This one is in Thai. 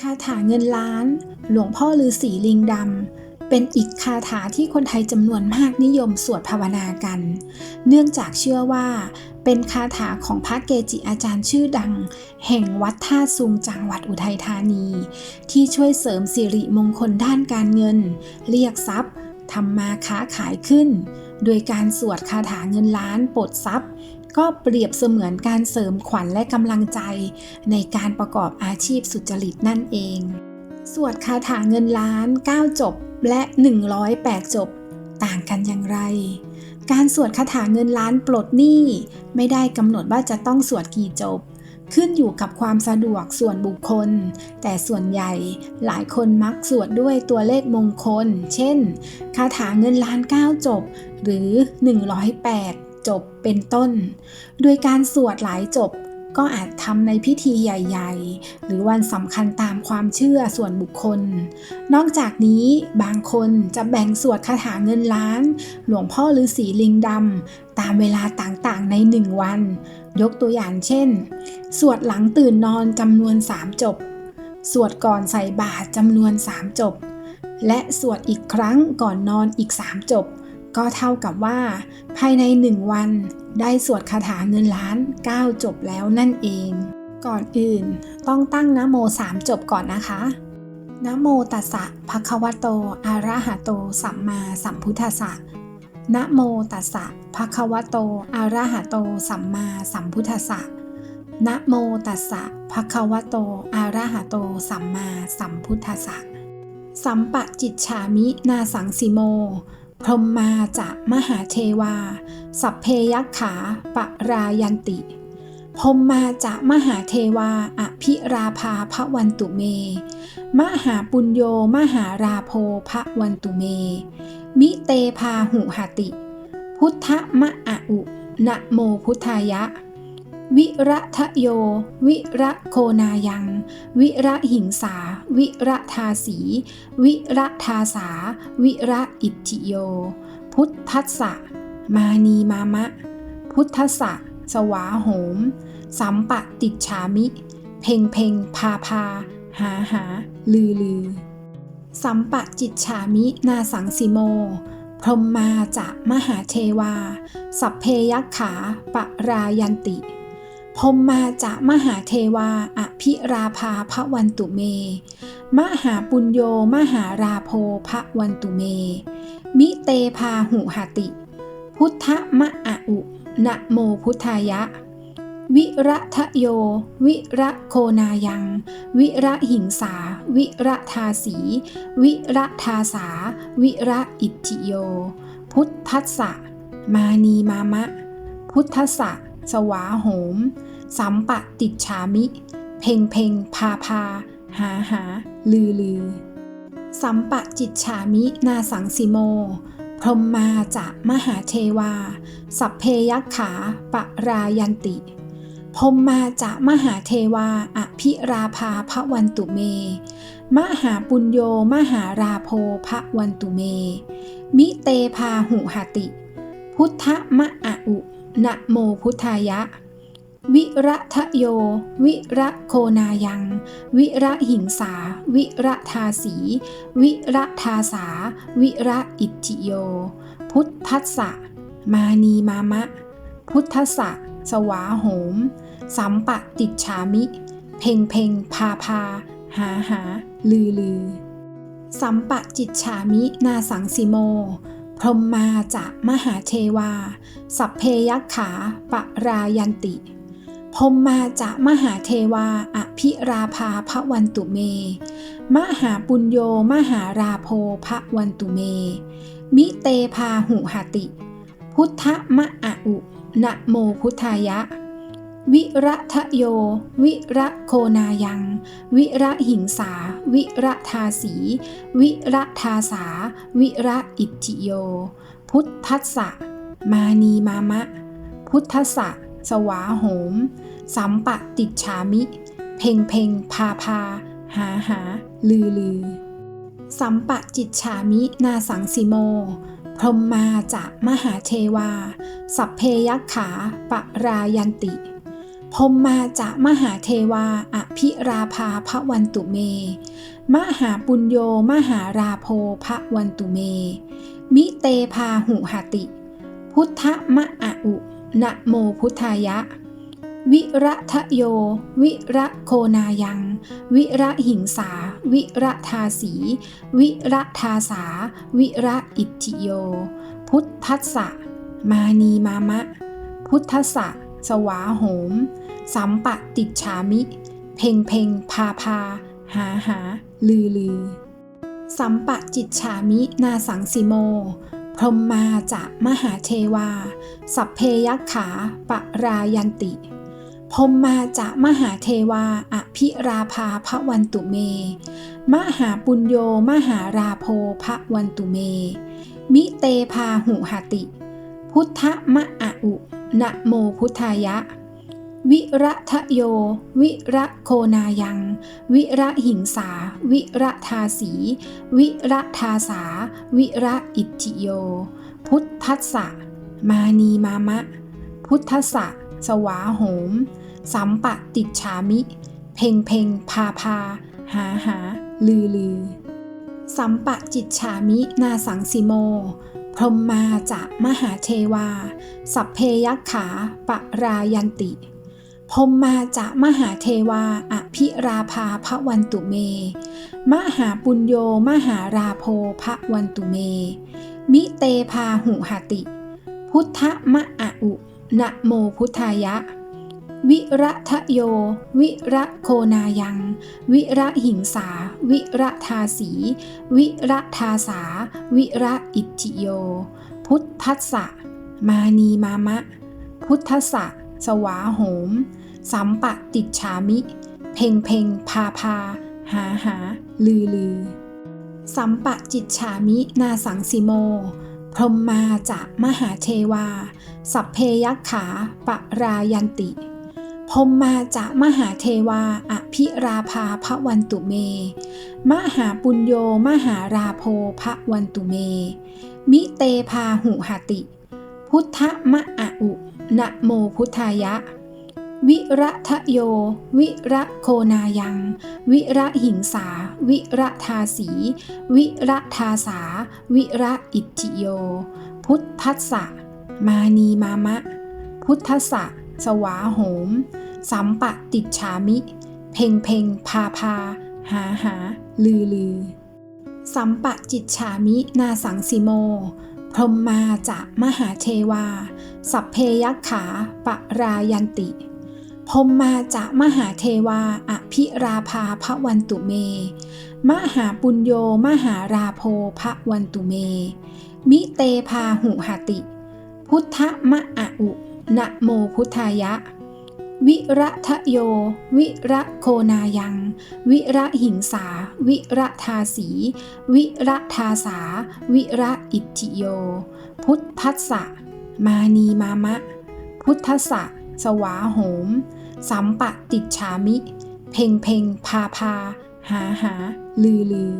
คาถาเงินล้าน หลวงพ่อฤาษีลิงดำ เป็นอีกคาถาที่คนไทยจำนวนมากนิยมสวดภาวนากัน เนื่องจากเชื่อว่า เป็นคาถาของพระเกจิอาจารย์ชื่อดัง แห่งวัดท่าซุงจังหวัดอุทัยธานี ที่ช่วยเสริมสิริมงคลด้านการเงิน เรียกทรัพย์ทำมาค้าขายขึ้น โดยการสวดคาถาเงินล้านปลดทรัพย์ ก็เปรียบเสมือนการเสริมขวัญและกำลังใจ ในการประกอบอาชีพสุจริตนั่นเอง สวดคาถาเงินล้าน 9 จบและ 108 จบ ต่างกันอย่างไร การสวดคาถาเงินล้านปลดหนี้ ไม่ได้กำหนดว่าจะต้องสวดกี่จบ ขึ้นอยู่กับความสะดวกส่วนบุคคล แต่ส่วนใหญ่หลายคนมักสวดด้วยตัวเลขมงคล เช่น คาถาเงินล้าน 9 จบ หรือ 108 จบเป็นต้น โดยการสวดหลายจบก็อาจทำในพิธีใหญ่ ๆ หรือวันสำคัญตามความเชื่อส่วนบุคคล นอกจากนี้บางคนจะแบ่งสวดคาถาเงินล้าน หลวงพ่อฤาษีลิงดำตามเวลาต่างๆในหนึ่งวัน ยกตัวอย่างเช่น สวดหลังตื่นนอนจำนวน3จบ สวดก่อนใส่บาตรจำนวน3จบ และสวดอีกครั้งก่อนนอนอีก3จบ ก็เท่ากับว่า ภายใน 1 วันได้สวดคาถาเงินล้าน 9 จบแล้วนั่นเอง ก่อนอื่นต้องตั้งนะโม 3 จบก่อนนะคะนะโมตัสสะภะคะวะโตอะระหะโต สัมมาสัมพุทธัสสะนะโมตัสสะภะคะวะโตอะระหะโต สัมมาสัมพุทธัสสะนะโมตัสสะภะคะวะโตอะระหะโต สัมมาสัมพุทธัสสะสัมปะจิตฉามินาสังสิโม พรหมมาจะมหาเทวา สัพเพยักขาปะรายันติพรมมาจะมหาเทวาอภิราภาพระวันตุเม มหาปุญโยมหาราโพพระวันตุเม มิเตพาหุหติ พุทธมะอะอุนะโมพุทธายะ วิระทะโย วิระโคนายัง วิระหิงสา วิระทาสี วิระทาสา วิระอิทธิโย พุทธัสสะ มานีมามะ พุทธัสสะ สวาโหม สัมปะติฉามิ เพ่งเพ่งพาพา หาหา ลือลือ สัมปะจิตฉามินาสังสิโม พรหมมาจะมหาเทวา สัพเพยักขาปะรายันติ พมมาจะมหาเทวาอภิราภาพระวันตุเม มหาปุญโยมหาราโพพระวันตุเม มิเตพาหุหติ พุทธมะอะอุนะโมพุทธายะ วิระทะโย วิระโคนายัง วิระหิงสา วิระทาสี วิระทาสา วิระอิทธิโย พุทธัสสะ มานีมามะ พุทธัสสะ สวาโหม สัมปะติจฉามิ เพ่งเพ่งพาพา หาหา ลือลือ สัมปะจิตฉามินาสังสิโม พรมมาจะมหาเทวา สัพเพยักขาปะรายันติพรมมาจะมหาเทวาอภิราภาพระวันตุเม มหาปุญโยมหาราโพพระวันตุเม มิเตพาหุหติ พุทธมะอุ นะโมพุทธายะ วิระทะโย วิระโคนายัง วิระหิงสา วิระทาสี วิระทาสา วิระอิทธิโย พุทธัสสะ มานีมามะ พุทธัสสะ สวาโหม สัมปะติจฉามิ เพ่งเพ่งพาพา หาหา ลือลือ สัมปะจิตฉามินาสังสิโม พรมมาจะมหาเทวา สัพเพยักขาปรายันติพรมมาจะมหาเทวาอภิราภาพระวันตุเม มหาปุญโยมหาราโพพระวันตุเม มิเตพาหุหติ พุทธมะอะอุนะโมพุทธายะ วิระทะโย วิระโคนายัง วิระหิงสา วิระทาสี วิระทาสา วิระอิทิโย พุทธัสสะ มานีมามะ พุทธัสสะ สวาโหม สัมปะติจฉามิ เพ่งเพ่งพาพา หาหา ลือลือ สัมปะจิตฉามินาสังสิโมพรหมมาจะมหาเทวา สัพเพยักขาปะรายันติ พมมาจะมหาเทวาอภิราภาพระวันตุเม มหาปุญโยมหาราโพพระวันตุเม มิเตพาหุหติ พุทธมะอะอุนะโมพุทธายะ วิระทะโย วิระโคนายัง วิระหิงสา วิระทาสี วิระทาสา วิระอิทธิโย พุทธัสสะ มานีมามะ พุทธัสสะ สวาโหม สัมปะติจฉามิ เพ่งเพ่งพาพา หาหา ลือลือ สัมปะจิตฉามินาสังสิโม พรมมาจะมหาเทวา สัพเพยักขาปะรายันติพรมมาจะมหาเทวาอภิราภาพระวันตุเม มหาปุญโยมหาราโพพระวันตุเม มิเตพาหุหติ พุทธมะอะอุนะโมพุทธายะ วิระทะโย วิระโคนายัง วิระหิงสา วิระทาสี วิระทาสา วิระอิทิโย พุทธัสสะ มานีมามะ พุทธัสสะ สวาโหม สัมปะติจฉามิ เพ่งเพ่งพาพา หาหา ลือลือ สัมปะจิตฉามินาสังสิโม พรหมมาจะมหาเทวา สัพเพยักขาปะรายันติพรมมาจะมหาเทวาอภิราภาพระวันตุเม มหาปุญโยมหาราโพพระวันตุเม มิเตพาหุหติ พุทธมะอะอุนะโมพุทธายะ วิระทะโย วิระโคนายัง วิระหิงสา วิระทาสี วิระทาสา วิระอิทธิโย พุทธัสสะ มานีมามะ พุทธสะ สวาโหม สัมปะติจฉามิ เพ่งเพ่งพาพา หาหา ลือลือ สัมปะจิตฉามินาสังสิโม พรมมาจะมหาเทวา สัพเพยักขาปะรายันติ พมมาจะมหาเทวาอภิราภาพระวันตุเม มหาปุญโยมหาราโพพระวันตุเม มิเตพาหุหติ พุทธมะอะอุนะโมพุทธายะ วิระทะโย วิระโคนายัง วิระหิงสา วิระทาสี วิระทาสา วิระอิทธิโย พุทธัสสะ มานีมามะ พุทธัสสะสวาโหม สัมปะติจฉามิ เพ่งเพ่งพาพา หาหา ลือลือ สัมปะจิตฉามินาสังสิโม พรมมาจะมหาเทวา สัพเพยักขาปะรายันติ พรมมาจะมหาเทวาอภิราภาพระวันตุเม มหาปุญโยมหาราโพพระวันตุเม มิเตพาหุหติ พุทธมะอะอุนะโมพุทธายะ วิระทะโย วิระโคนายัง วิระหิงสา วิระทาสี วิระทาสา วิระอิทธิโย พุทธัสสะ มานีมามะ พุทธสะ สวาโหม สัมปะติจฉามิ เพ่งเพ่งพาพา หาหา ลือลือ